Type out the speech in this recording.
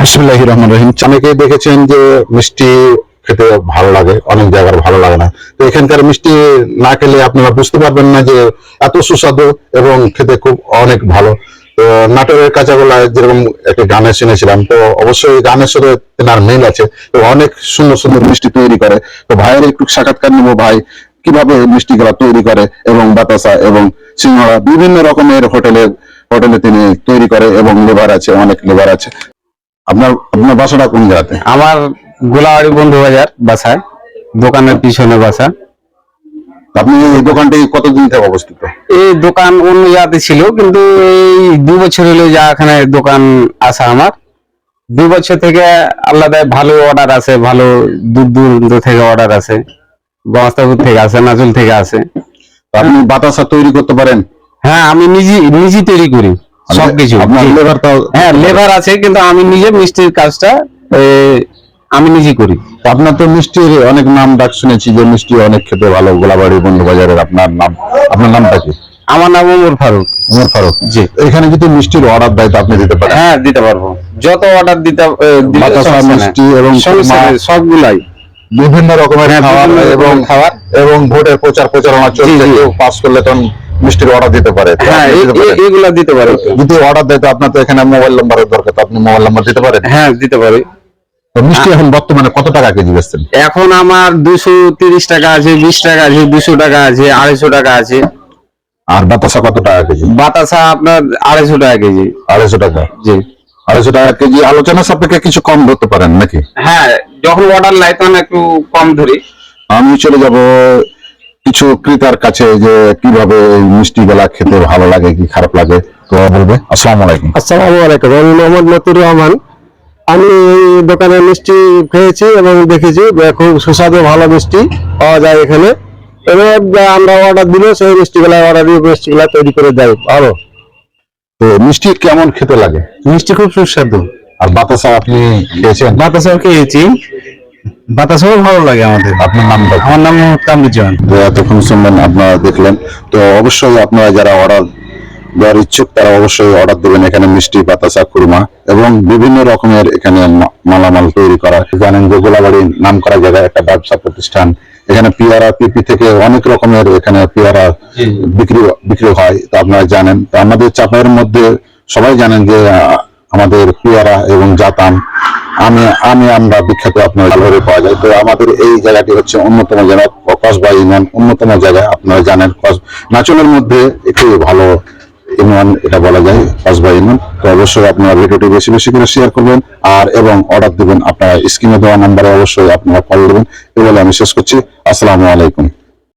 বিসমুল্লাহ রহমান রহিম অনেকে দেখেছেন যে মিষ্টি খেতে ভালো লাগে, অনেক জায়গার ভালো লাগে না। তো এখানকার মিষ্টি না খেলে আপনারা বুঝতে পারবেন না যে এত সুস্বাদু এবং খেতে খুব অনেক ভালো। তো নাটোরের কাঁচাগোলায় যেরকম একটা গানে শুনেছিলাম তো অবশ্যই গানের সাথে তেনার মিল আছে। তো অনেক সুন্দর সুন্দর মিষ্টি তৈরি করে। তো ভাইয়ের একটু সাক্ষাৎকার নেব ভাই, কীভাবে মিষ্টিগুলা তৈরি করে এবং বাতাসা এবং সিঙ্গাড়া বিভিন্ন রকমের হোটেলে হোটেলে তিনি তৈরি করে এবং লেবার আছে, অনেক লেবার আছে। আপনার আপনার বাসাটা কোন জায়গাতে? আমার গোলাবাড়ি বন্ধু বাজার বাসায় দোকানের পিছনে বাসা। আপনি এই দোকানটি কতদিন থেকে অবস্থিত? এই দোকান অন্য জায়গাতে ছিল কিন্তু এই দু বছর হলো যা এখানে দোকান আসা আমার। দু বছর থেকে আল্লাহ ভালো অর্ডার আছে ভালো দূর দূরান্ত থেকে অর্ডার আছে। গস্তাপুর থেকে আসে নাচুল থেকে আসে আপনি বাতাসা তৈরি করতে পারেন? হ্যাঁ আমি নিজে নিজে তৈরি করি। সবকিছু লেবার হ্যাঁ লেবার আছে কিন্তু আমি নিজে মিষ্টির কাজটা আমি নিজে করি। আপনার তো মিষ্টির অনেক নাম ডাক শুনেছি যে মিষ্টি অনেক খেতে ভালো গোলাবাড়ি বন্ধু বাজারের আপনার নাম। আপনার নামটা কি? আমার নাম ওমর ফারুক। উমর ফারুক। জি। এখানে যদি মিষ্টির অর্ডার দেয় তো আপনি দিতে পারেন। হ্যাঁ দিতে পারব। যত অর্ডার দিতে। মিষ্টি এবং সবগুলাই। বিভিন্ন রকমের হ্যাঁ, খাবার এবং খাবার। এবং ভোটের প্রচার প্রচারণা চলছে। কেউ পাস করলে তখন মিষ্টির অর্ডার দিতে পারে। হ্যাঁ। এগুলা দিতে পারো। যদি অর্ডার দেয় তো আপনার তো এখানে মোবাইল নাম্বারের দরকার তো আপনি মোবাইল নাম্বার দিতে পারেন? হ্যাঁ দিতে পারি। মিষ্টি এখন বর্তমানে কত টাকা কেজি বেচছেন? এখন আমার দুশো তিরিশ টাকা আছে বিশ টাকা আছে দুশো টাকা আছে আড়াইশো টাকা আছে। আর বাতাসা কত টাকা কেজি? বাতাসা আপনার আড়াইশো টাকা কেজি। আড়াইশো টাকা? জি। আড়াইশো টাকা কেজি আলোচনা সাপেক্ষে কিছু কম ধরতে পারেন নাকি? হ্যাঁ যখন অর্ডার লাই তখন একটু কম ধরি। আমি চলে যাব কিছু ক্রেতার কাছে যে কীভাবে এই মিষ্টি গুলা খেতে ভালো লাগে কি খারাপ লাগে তো বলবে। আসসালামু আলাইকুম। আসসালামু আলাইকুম। আমি মোহাম্মদ মতিউর রহমান। আমি এই দোকানে মিষ্টি খেয়েছি এবং দেখেছি খুব সুস্বাদু ভালো মিষ্টি পাওয়া যায় এখানে। এবং আমরা অর্ডার দিলে সেই মিষ্টিগুলা অর্ডার দিয়ে মিষ্টিগুলা তৈরি করে দেয় ভালো তো মিষ্টি কেমন খেতে লাগে? মিষ্টি খুব সুস্বাদু। আর বাতাসা আপনি খেয়েছেন? বাতাসাও খেয়েছি। বাতাসাও ভালো লাগে আমাদের। আপনার নামটা? আমার নাম কামরুজ্জামান। তো এতক্ষণ শুনলেন আপনারা দেখলেন। তো অবশ্যই আপনারা যারা অর্ডার দেওয়ার ইচ্ছুক তারা অবশ্যই অর্ডার দেবেন এখানে মিষ্টি বাতাসা কুরমা এবং বিভিন্ন রকমের এখানে মা- মালামাল তৈরি করা। জানেন যে গোলাবাড়ি নাম করা জায়গায় একটা ব্যবসা প্রতিষ্ঠান। এখানে পিয়ারা পিপি থেকে অনেক রকমের এখানে পিয়ারা বিক্রি বিক্রি হয় তা আপনারা জানেন। তো আমাদের চাপের মধ্যে সবাই জানেন যে আমাদের পিয়ারা এবং জাতাম আমি আমি আমরা বিখ্যাত, আপনার ভালোভাবে পাওয়া যায়। তো আমাদের এই জায়গাটি হচ্ছে অন্যতম জায়গা কসবা ইউনিয়ন, অন্যতম জায়গা। আপনারা জানেন কস নাচলের মধ্যে একটু ভালো ইউনিয়ন এটা বলা যায় কসবা ইউনিয়ন। তো অবশ্যই আপনারা ভিডিওটি বেশি বেশি করে শেয়ার করবেন আর এবং অর্ডার দেবেন। আপনারা স্ক্রিনে দেওয়া নাম্বারে অবশ্যই আপনারা কল দেবেন এই বলে আমি শেষ করছি। আসসালামু আলাইকুম।